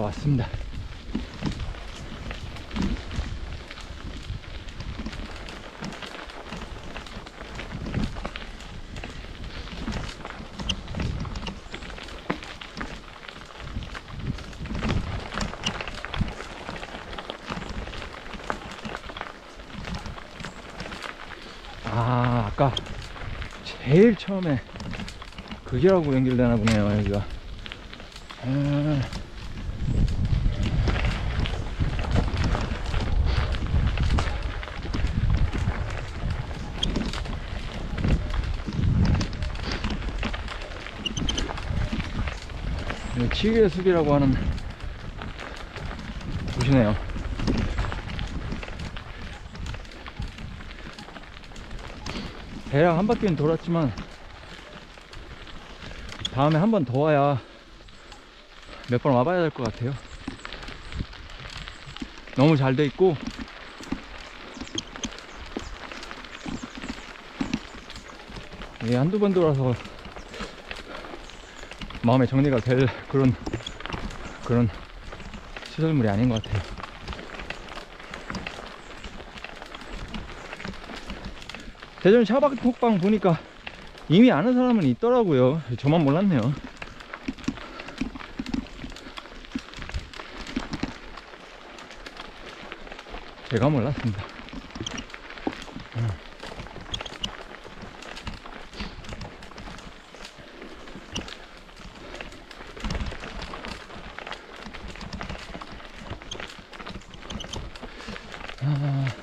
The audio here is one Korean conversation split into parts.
왔습니다. 아, 아까 제일 처음에 그기라고 연결되나 보네요, 여기가. 아, 네, 치유의 숲이라고 하는 곳이네요. 대략 한 바퀴는 돌았지만 다음에 한 번 더 와야 몇 번 와봐야 될 것 같아요. 너무 잘 돼 있고 예, 한두 번 돌아서 마음의 정리가 될 그런 그런 시설물이 아닌 것 같아요. 대전 샤박톡방 보니까 이미 아는 사람은 있더라고요. 저만 몰랐네요. 제가 몰랐습니다. 아.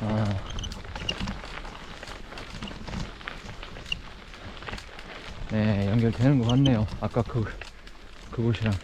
아. 네, 연결되는 것 같네요. 아까 그, 그곳이랑.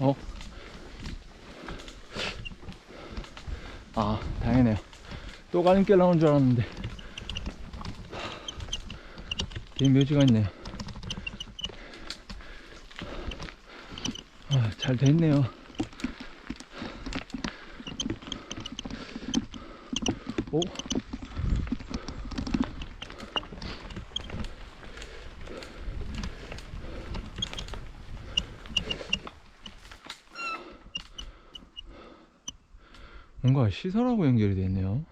어? 아, 다행이네요. 또 가는 나오는 줄 알았는데. 뒤에 묘지가 있네요. 아, 잘 됐네요. 오? 뭔가 시설하고 연결이 있네요.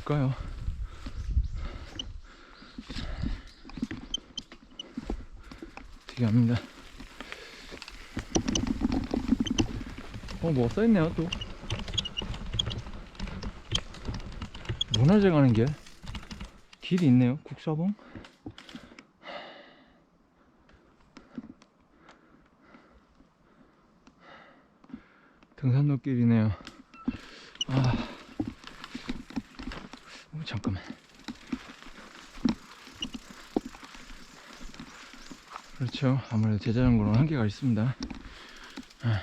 뭘까요? 특이합니다. 어, 뭐 써있네요, 또. 문화재 가는 길 길이 있네요 국사봉 등산로 길이네요 아 어, 잠깐만 그렇죠 아무래도 제자전거는 한계가 있습니다 아.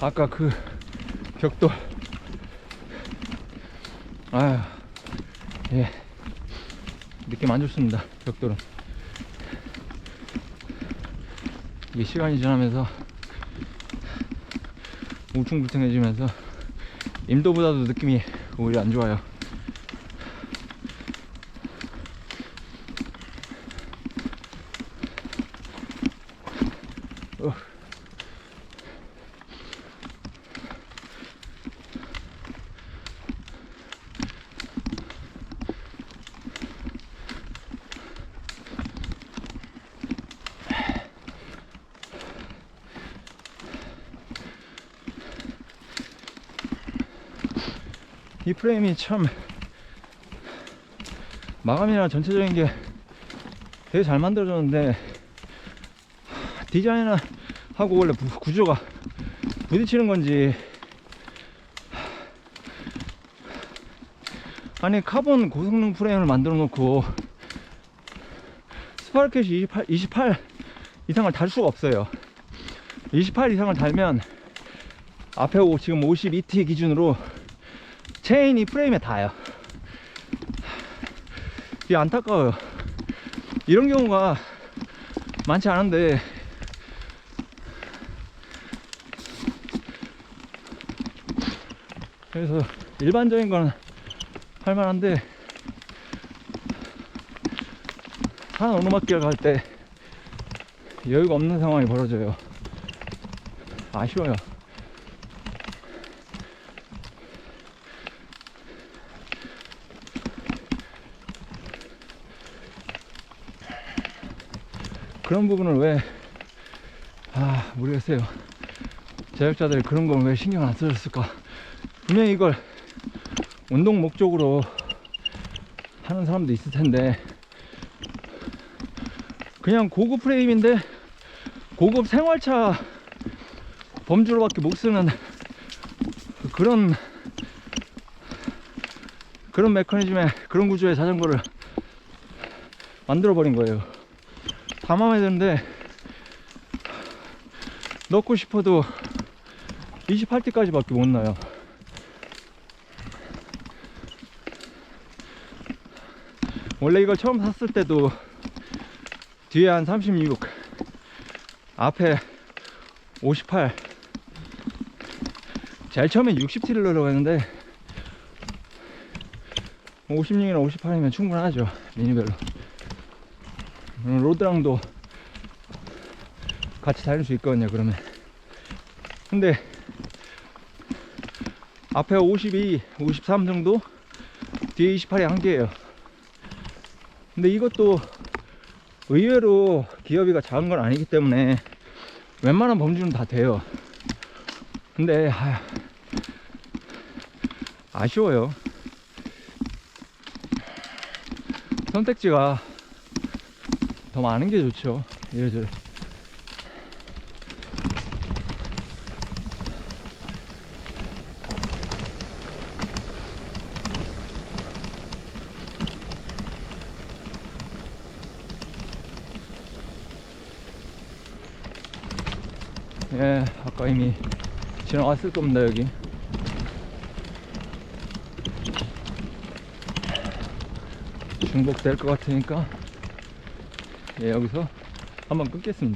아까 그 벽돌 아휴 예. 느낌 안 좋습니다 벽돌은. 이게 시간이 지나면서 우중불통해지면서 임도보다도 느낌이 오히려 안 좋아요. 어. 이 프레임이 참 마감이나 전체적인 게 되게 잘 만들어졌는데 디자인을 하고 원래 부- 구조가 부딪히는 건지. 아니 카본 고성능 프레임을 만들어 놓고 스파르켓이 28, 28 이상을 달 수가 없어요. 28 이상을 달면 앞에 오- 지금 52T 기준으로 체인이 프레임에 닿아요. 이게 안타까워요. 이런 경우가 많지 않은데 그래서 일반적인 건 할만한데 산 오르막길 갈 때 여유가 없는 상황이 벌어져요. 아쉬워요. 그런 부분을 왜, 아, 모르겠어요. 제작자들이 그런 걸 왜 신경 안 써줬을까. 분명히 이걸 운동 목적으로 하는 사람도 있을 텐데, 그냥 고급 프레임인데, 고급 생활차 범주로밖에 못 쓰는 그런, 그런 메커니즘의, 그런 구조의 자전거를 만들어 버린 거예요. 다 마음에 드는데 넣고 싶어도 28T까지 밖에 못 넣어요. 원래 이걸 처음 샀을 때도 뒤에 한 36 앞에 58 제일 처음엔 60T를 넣으려고 했는데 56이나 58이면 충분하죠 미니별로. 음, 로드랑도 같이 다닐 수 있거든요 그러면. 근데 앞에 52, 53 정도 뒤에 28이 한계예요. 근데 이것도 의외로 기어비가 작은 건 아니기 때문에 웬만한 범주는 다 돼요. 근데 아, 아쉬워요. 선택지가 더 많은 게 좋죠. 이래저래. 예, 아까 이미 지나갔을 겁니다, 여기. 중복될 것 같으니까 예, 여기서 한번 끊겠습니다.